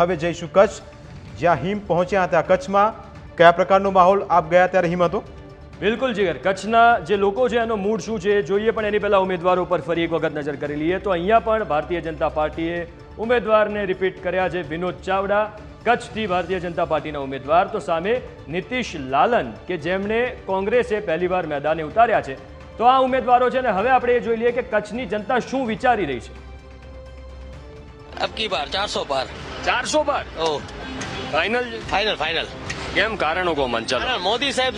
હવે જઈશું કચ્છ. જ્યાં હિમ પહોંચ્યા હતા કચ્છમાં કયા પ્રકારનો માહોલ આપ ગયા ત્યારે હિમ હતો? બિલકુલ જીગર. કચ્છના જે લોકો છે એનો મૂડ શું છે જોઈએ પણ એની પહેલાં ઉમેદવારો પર ફરી એક વખત નજર કરી લઈએ. તો અહીંયા પણ ભારતીય જનતા પાર્ટીએ ઉમેદવારને રિપીટ કર્યા છે વિનોદ ચાવડા. કચ્છથી ભારતીય જનતા પાર્ટીના ઉમેદવાર. તો સામે નીતિશ લાલન કે જેમણે કોંગ્રેસે પહેલીવાર મેદાને ઉતાર્યા છે. તો આ ઉમેદવારો છે ને હવે આપણે એ જોઈ લઈએ કે કચ્છની જનતા શું વિચારી રહી છે. અબકી બાર ચારસો બાર. ચારસો બાર. ઓ. ફાઇનલ ફાઇનલ ફાઇનલ કેમ કારણો કહો મન ચાલો. મોદી સાહેબ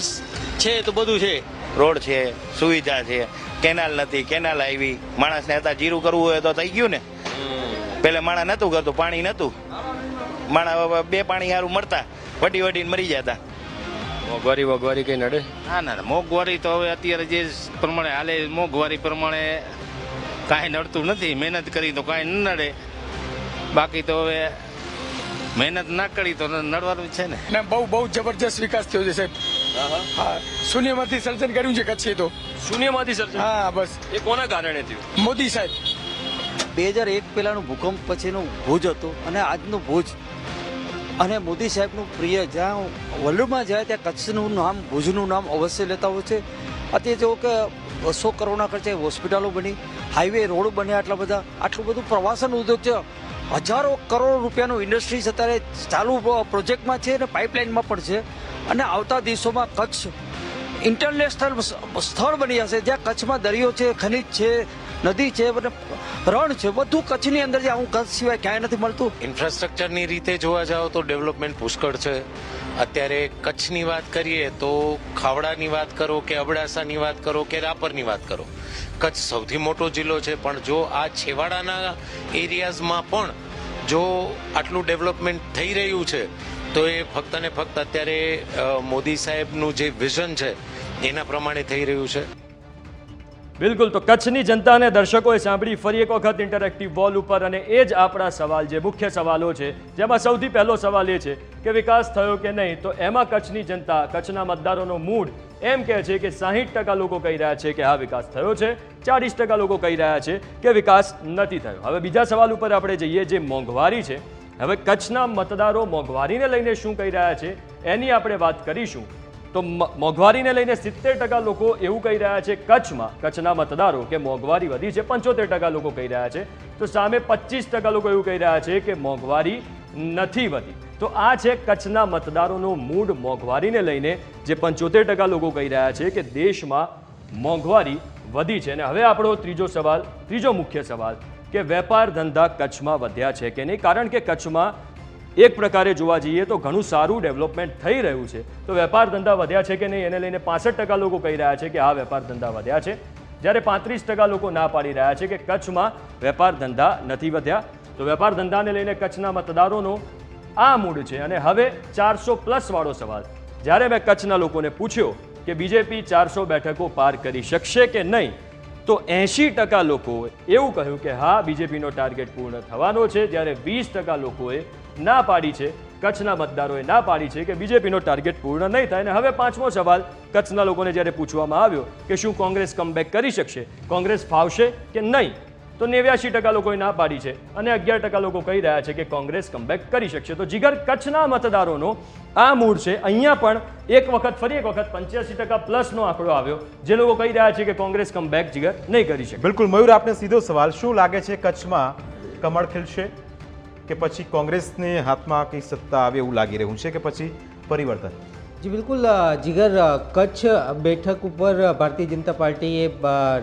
છે તો બધું છે. રોડ છે સુવિધા છે કેનાલ નથી કેનાલ આવી. માણસને હતા જીરું કરવું હોય તો થઈ ગયું ને. પેલે માણા નતું કરતું પાણી નતું. માણા બે પાણી સારું મળતા વટી વટીને મરી જતા. મોંઘવારી મોંઘવારી કઈ નડે? ના ના મોંઘવારી તો હવે અત્યારે જે પ્રમાણે હાલે મોંઘવારી પ્રમાણે કાંઈ નડતું નથી. મહેનત કરી તો કાંઈ ન નડે. બાકી તો હવે મહેનત ના કરી તો નડવાનું છે ને? અને બહુ બહુ જબરજસ્ત વિકાસ થયો છે સાહેબ. હા શૂન્યમાંથી સર્જન કર્યું છે કચ્છે તો. શૂન્યમાંથી સર્જન? હા બસ. એ કોના કારણે થયું? મોદી સાહેબ. બે હજાર એક પહેલાનું ભૂકંપ પછીનું ભુજ હતું અને આજનું ભુજ. અને મોદી સાહેબનું પ્રિય જ્યાં વલ્લુમાં જાય ત્યાં કચ્છનું નામ ભુજનું નામ અવશ્ય લેતા હોય છે. અત્યારે જેવો કે બસો કરોડના ખર્ચે હોસ્પિટલો બની હાઈવે રોડ બન્યા આટલા બધા. આટલું બધું પ્રવાસન ઉદ્યોગ છે. હજારો કરોડ રૂપિયાનું ઇન્ડસ્ટ્રીઝ અત્યારે ચાલુ પ્રોજેક્ટમાં છે અને પાઇપલાઇનમાં પણ છે. અને આવતા દિવસોમાં કચ્છ ઇન્ટરનેશનલ સ્થળ બની જશે જ્યાં કચ્છમાં દરિયો છે, ખનિજ છે નદી છે રણ છે, બધું કચ્છની અંદર જે આવું કચ્છ સિવાય ક્યાંય નથી મળતું. ઇન્ફ્રાસ્ટ્રક્ચરની રીતે જોવા જાઓ તો ડેવલપમેન્ટ પુષ્કળ છે. અત્યારે કચ્છની વાત કરીએ તો ખાવડાની વાત કરો કે અબડાસાની વાત કરો કે રાપરની વાત કરો. કચ્છ સૌથી મોટો જિલ્લો છે, પણ જો આ છેવાડાના એરિયાઝમાં પણ જો આટલું ડેવલપમેન્ટ થઈ રહ્યું છે, તો એ ફક્ત ને ફક્ત અત્યારે મોદી સાહેબનું જે વિઝન છે, એના પ્રમાણે થઈ રહ્યું છે. બિલકુલ, તો કચ્છની જનતા અને દર્શકોએ સાંભળી ફરી એક વખત ઇન્ટરેક્ટિવ વોલ ઉપર અને એ જ આપણા સવાલ જે મુખ્ય સવાલો છે, જેમાં સૌથી પહેલો સવાલ એ છે કે વિકાસ થયો કે નહીં? તો એમાં કચ્છની જનતા, કચ્છના મતદારોનો મૂડ એમ કહે છે કે સાહીઠ ટકા લોકો કહી રહ્યા છે કે હા, વિકાસ થયો છે, ચાળીસ ટકા લોકો કહી રહ્યા છે કે વિકાસ નથી થયો. હવે બીજા સવાલ ઉપર આપણે જઈએ જે મોંઘવારી છે. હવે કચ્છના મતદારો મોંઘવારીને લઈને શું કહી રહ્યા છે, એની આપણે વાત કરીશું. તો મોંઘવારીને લઈને સિત્તેર ટકા લોકો એવું કહી રહ્યા છે, કચ્છમાં, કચ્છના મતદારો કે મોંઘવારી વધી છે, પંચોતેર ટકા લોકો કહી રહ્યા છે. તો સામે પચીસ ટકા લોકો એવું કહી રહ્યા છે કે મોંઘવારી નથી વધી. તો આ છે કચ્છના મતદારોનો મૂડ મોંઘવારીને લઈને, જે પંચોતેર ટકા લોકો કહી રહ્યા છે કે દેશમાં મોંઘવારી વધી છે. અને હવે આપણો ત્રીજો સવાલ, ત્રીજો મુખ્ય સવાલ, કે વેપાર ધંધા કચ્છમાં વધ્યા છે કે નહીં? કારણ કે કચ્છમાં એક પ્રકારે જોવા જઈએ તો ઘણું સારું ડેવલપમેન્ટ થઈ રહ્યું છે. તો વેપાર ધંધા વધ્યા છે કે નહીં એને લઈને પાસઠ ટકા લોકો કહી રહ્યા છે કે આ વેપાર ધંધા વધ્યા છે. જ્યારે પાંત્રીસ ટકા લોકો ના પાડી રહ્યા છે કે કચ્છમાં વેપાર ધંધા નથી વધ્યા. તો વેપાર ધંધાને લઈને કચ્છના મતદારોનો આ મૂડ છે. અને હવે ચારસો પ્લસ વાળો સવાલ. જ્યારે મેં કચ્છના લોકોને પૂછ્યો કે બીજેપી ચારસો બેઠકો પાર કરી શકશે કે નહીં, તો એંશી ટકા લોકોએ એવું કહ્યું કે હા બીજેપીનો ટાર્ગેટ પૂર્ણ થવાનો છે. જ્યારે વીસ ટકા લોકોએ ના પાડી છે. કચ્છના મતદારોએ ના પાડી છે કે બીજેપીનો ટાર્ગેટ પૂર્ણ નહીં થાય. અને હવે પાંચમો સવાલ, કચ્છના લોકોને જ્યારે પૂછવામાં આવ્યો કે શું કોંગ્રેસ કમબેક કરી શકશે, કોંગ્રેસ ફાવશે કે નહીં? તો નેવ્યાસી ટકા લોકોએ ના પાડી છે અને અગિયાર ટકા લોકો કહી રહ્યા છે કે કોંગ્રેસ કમબેક કરી શકશે. તો જીગર કચ્છના મતદારોનો આ મૂળ છે. અહીંયા પણ એક વખત, ફરી એક વખત પંચ્યાસી ટકા પ્લસનો આંકડો આવ્યો. જે લોકો કહી રહ્યા છે કે કોંગ્રેસ કમબેક જીગર નહીં કરી શકે. બિલકુલ, મયુર, આપને સીધો સવાલ. શું લાગે છે કચ્છમાં કમળ ખીલશે? કે પછી કોંગ્રેસને હાથમાં કંઈ સત્તા આવે એવું લાગી રહ્યું છે કે પછી પરિવર્તન? જી, બિલકુલ જીગર કચ્છ બેઠક ઉપર ભારતીય જનતા પાર્ટીએ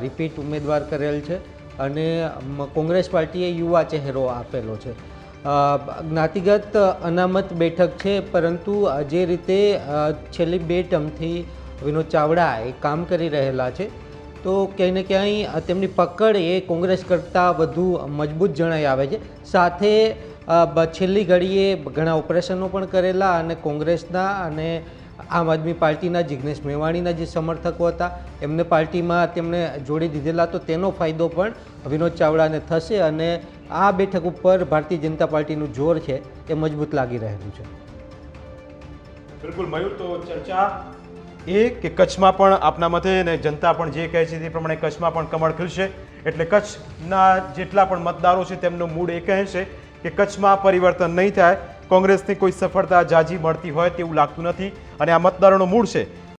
રિપીટ ઉમેદવાર કરેલ છે અને કોંગ્રેસ પાર્ટીએ યુવા ચહેરો આપેલો છે. જ્ઞાતિગત અનામત બેઠક છે, પરંતુ જે રીતે છેલ્લી બે ટર્મથી વિનોદ ચાવડા એ કામ કરી રહેલા છે તો ક્યાંય ને ક્યાંય તેમની પકડ એ કોંગ્રેસ કરતાં વધુ મજબૂત જણાઈ આવે છે. સાથે છેલ્લી ઘડીએ ઘણા ઓપરેશનો પણ કરેલા અને કોંગ્રેસના અને આમ આદમી પાર્ટીના જિગ્નેશ મેવાણીના જે સમર્થકો હતા, એમને પાર્ટીમાં તેમણે જોડી દીધેલા, તો તેનો ફાયદો પણ વિનોદ ચાવડાને થશે અને આ બેઠક ઉપર ભારતીય જનતા પાર્ટીનું જોર છે એ મજબૂત લાગી રહેલું છે. બિલકુલ, મયુર, તો ચર્ચા એ કે કચ્છમાં પણ આપના મતે અને જનતા પણ જે કહે છે તે પ્રમાણે કચ્છમાં પણ કમળ ખીલશે. એટલે કચ્છના જેટલા પણ મતદારો છે તેમનો મૂડ એ કહે છે કે કચ્છમાં પરિવર્તન નહીં થાય, કોંગ્રેસને કોઈ સફળતા જાજી મળતી હોય તેવું લાગતું નથી અને આ મતદારોનો મૂળ છે.